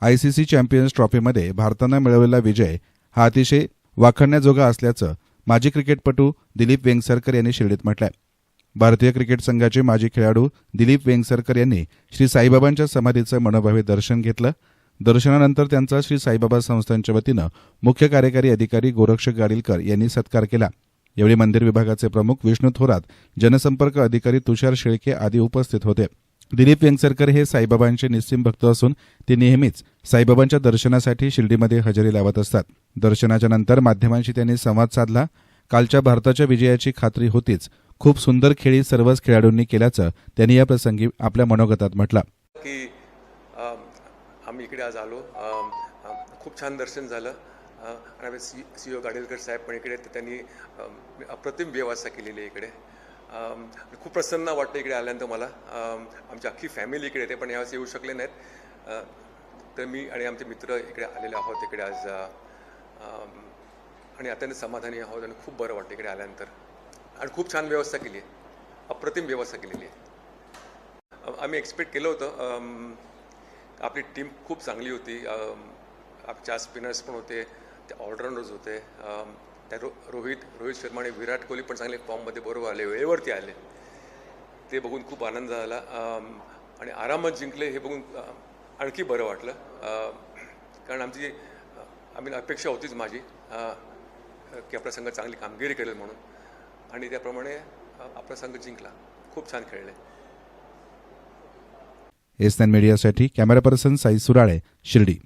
ICC champions ट्रॉफीमध्ये भारतानं मिळवलेला विजय हा अतिशय वाखाणण्याजोगा असल्याचं माजी क्रिकेटपटू दिलीप वेंगसरकर यांनी शिर्डीत म्हटलंय. भारतीय क्रिकेट संघाचे माजी खेळाडू दिलीप वेंगसरकर यांनी श्री साईबाबांच्या समाधीचं मनोभावे दर्शन घेतलं. दर्शनानंतर त्यांचा श्री साईबाबा संस्थांच्या वतीनं मुख्य कार्यकारी अधिकारी गोरक्ष गाडीलकर यांनी सत्कार केला. यावेळी मंदिर विभागाचे प्रमुख विष्णू थोरात जनसंपर्क अधिकारी तुषार शेळके आदी उपस्थित होते. दिलीप व्यंगसरकर हे साईबाबांचे निस्सिम भक्त असून ते नेहमीच साईबाबांच्या दर्शनासाठी शिर्डीमध्ये हजेरी लावत असतात. दर्शनाच्या नंतर माध्यमांशी त्यांनी संवाद साधला. कालच्या भारताच्या विजयाची खात्री होतीच. खूप सुंदर खेळी सर्वच खेळाडूंनी केल्याचं त्यांनी या प्रसंगी आपल्या मनोगतात म्हटलं. की आम्ही इकडे आज आलो. खूप छान दर्शन झालं. आणि सी ओ गाडेलकर साहेब पण इकडे त्यांनी अप्रतिम व्यवस्था केलेली आहे इकडे. खूप प्रसन्न वाटतं इकडे आल्यानंतर मला. आमची अख्खी फॅमिली इकडे येते पण यावेळेस येऊ शकले नाहीत. तर मी आणि आमचे मित्र इकडे आलेले आहोत इकडे आज. आणि अत्यंत समाधानी आहोत आणि खूप बरं वाटतं इकडे आल्यानंतर. आणि खूप छान व्यवस्था केली आहे. अप्रतिम व्यवस्था केलेली आहे. आम्ही एक्सपेक्ट केलं होतं. आपली टीम खूप चांगली होती. आप- चार स्पिनर्स पण होते. ते ऑलराऊंडर्स होते. त्या रो रोहित रोहित शर्मा आणि विराट कोहली पण चांगले फॉर्ममध्ये बरोबर आले वेळेवरती आले. ते बघून खूप आनंद झाला. आणि आरामात जिंकले हे बघून आणखी बरं वाटलं. कारण आमची आम्ही अपेक्षा होतीच माझी की आपला संघ चांगली कामगिरी करेल म्हणून. आणि त्याप्रमाणे आपला संघ जिंकला. खूप छान खेळले. एस मीडियासाठी कॅमेरा पर्सन साई सुराळे शिर्डी.